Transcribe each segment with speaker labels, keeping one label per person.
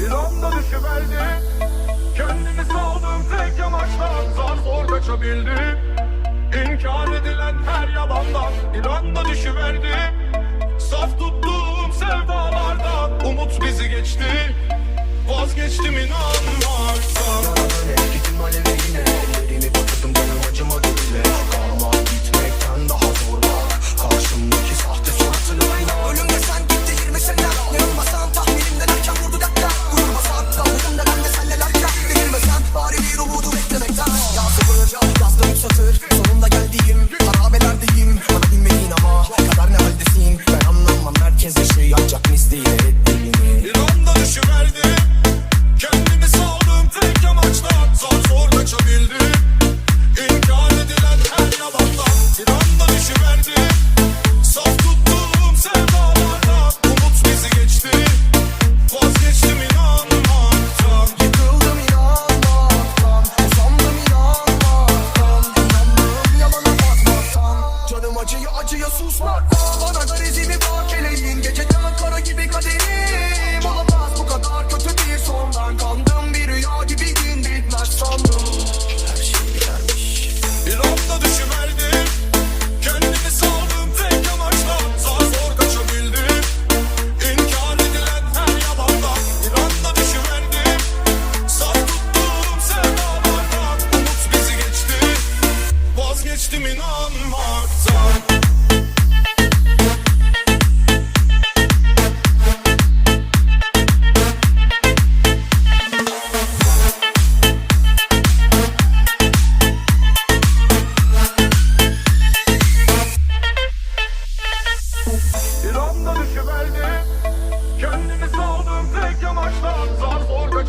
Speaker 1: Bir anda düşüverdim Kendimi saldım tek yamaçtan Zar zor kaçabildim İnkar edilen her yalandan Bir anda düşüverdim Saf tuttuğum sevdalardan Umut bizi geçti. Vazgeçtim inan.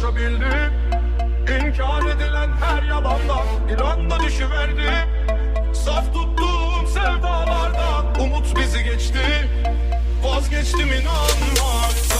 Speaker 1: kaçabildim İnkar edilen her yalandan İnanla düşüverdim Saf tuttuğum sevdalardan Umut bizi geçti. Vazgeçtim inanmak